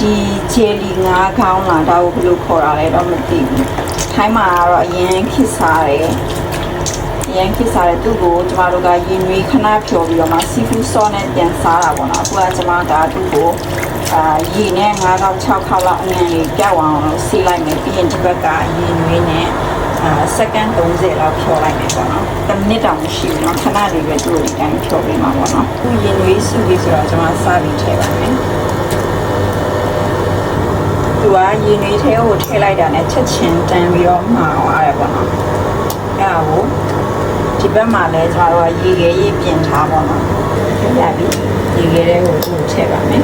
ဒီဂျယ်လီငါးခေါင်းလားဒါကိုဘယ်လိုခေါ်တာလဲတော့မသိဘူးထိုင်းမှာကတော့အရင်ခစ်စားတယ်အရင်ခစ်စားတယ်သူ့ကိုကျမတို့ကရင်နွေးခဏဖြော်ပြီးတော့မှစီဖူးဆော့နဲ့ပြန်စားတာပေါ့နော်အခုကကျမကသူ့ကိုအာရေနဲ့ငါးခေါက်6ခေါက်လောက်အငန်လေးကြောက်အောင်လို့စီးလိုက်မယ်ပြီးရင်ဒီဘက်ကရင်နွေးနဲ့အာစက္ကန့်30လောက်ဖြော်လိုက်မယ်ပေါ့နော်တစ်မိနစ်တောင်မရှိဘူးเนาะခဏလေးပဲသူ့ကိုဒီတိုင်းဖြော်ပေးမှာပေါ့နော်အခုရင်နွေးစုပြီးဆိုတော့ကျမစပြီးထည့်ပါမယ် သူ ကရေနွေးထဲကိုထည့်လိုက်တာနဲ့ချက်ချင်းတန်းပြီးတော့မှာသွားတယ်ပေါ့နော်အဲ့ဒါကိုဒီဘက်မှာလဲကျမတို့ကရေခဲရေပြင်ထားပေါ့နော်ရပြီရေခဲတဲ့ကိုသူ့ကိုထည့်ပါမယ်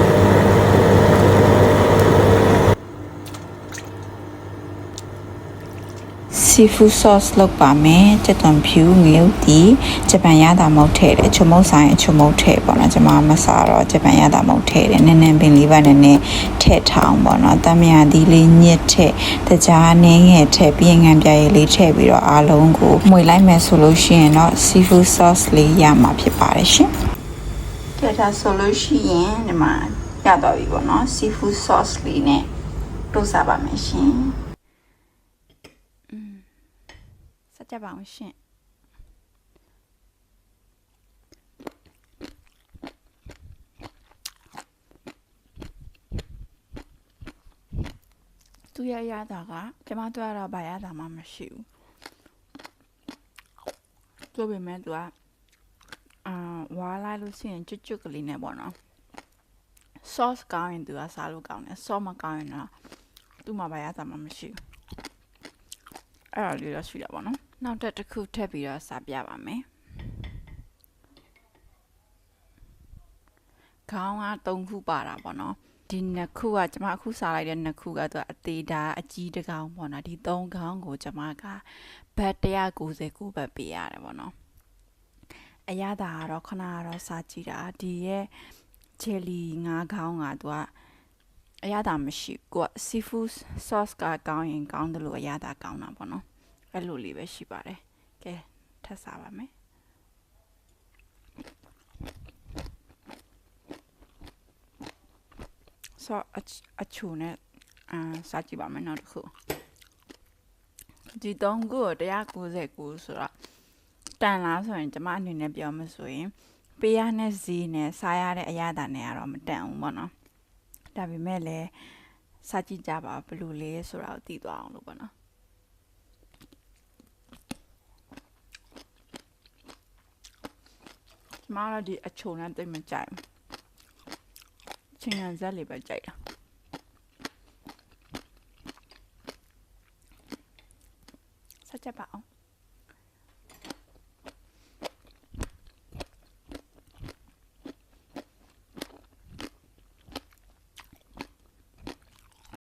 စီဖူးဆော့စ်လုပ်ပါမယ်ကြက်သွန်ဖြူငရုတ်တီဂျပန်ရတာမုတ်ထည့်တယ်ချုံမုတ်ဆိုင်ချုံမုတ်ထည့်ပေါ့နော်ကျွန်မမစားတော့ဂျပန်ရတာမုတ်ထည့်တယ်နည်းနည်းပင်လေးပါနည်းနည်းထည့်ထောင်ပေါ့နော်တမယာသီးလေးညစ်ထည့်တကြားနည်းငယ်ထည့်ပြီးရင်ငံပြရည်လေးထည့်ပြီးတော့အားလုံးကိုမှွေလိုက်မယ်ဆိုလို့ရှိရင်တော့စီဖူးဆော့စ်လေးရမှာဖြစ်ပါတယ်ရှင်ထည့်ထားဆိုလို့ရှိရင်ဒီမှာရတော့ပြီပေါ့နော် seafood sauce လေးနဲ့တို့စားပါမယ်ရှင် စကြပါအောင်ရှင်သူရရတာကကျမတို့ကတော့ဘာရတာမှမရှိဘူးသူ့ပေမဲ့သူကအာဝါလိုက်လို့ရှိရင်ကျွတ်ကျွတ်ကလေးနဲ့ပေါ့နော် sauce ကောင်းရင်သူကစားလို့ကောင်းတယ် sauce မကောင်းရင်တော့သူ့မှာဘာရတာမှမရှိဘူးအဲ့ဒါလေးတော့ရှိတာပေါ့နော် နောက်တစ်တစ်ခုထည့်ပြီးတော့စားပြပါမယ်ခေါင်းက၃ခုပါတာပေါ့နော်ဒီနှစ်ခုကကျွန်မအခုစားလိုက်တဲ့နှစ်ခုကသူကအသေးတာအကြီးတစ်ကောင်ပေါ့နော်ဒီ၃ခေါင်းကိုကျွန်မကဘတ်199ဘတ်ပေးရတယ်ပေါ့နော်အရသာကတော့ခဏကတော့စားကြည့်တာဒီရဲ့ချယ်လီငါးခေါင်းကသူကအရသာမရှိဘူးကိုက seafood sauce ကကောင်းရင်ကောင်းတယ်လို့အရသာကောင်းတာပေါ့နော် အဲ့လိုလေးပဲရှိပါတယ်ကဲထပ်စားပါမယ်ဆောအချအချိုနဲ့အာစားကြည့်ပါမယ်နောက်တစ်ခုဒီတုံးကို199ဆိုတော့တန်လားဆိုရင်ကျမအနေနဲ့ပြောမဆိုရင်ပေးရတဲ့ဈေးနဲ့စားရတဲ့အရသာနဲ့ကတော့မတန်ဘူးပေါ့နော်ဒါပေမဲ့လည်းစားကြည့်ကြပါဘယ်လိုလဲဆိုတာကိုသိသွားအောင်လို့ပေါ့နော် ကျမတို့ဒီအချိုနဲ့တိတ်မကြိုက်ဘူးချင်းရန်ဇက်လေးပဲကြိုက်တာဆက်ချက်ပါအောင်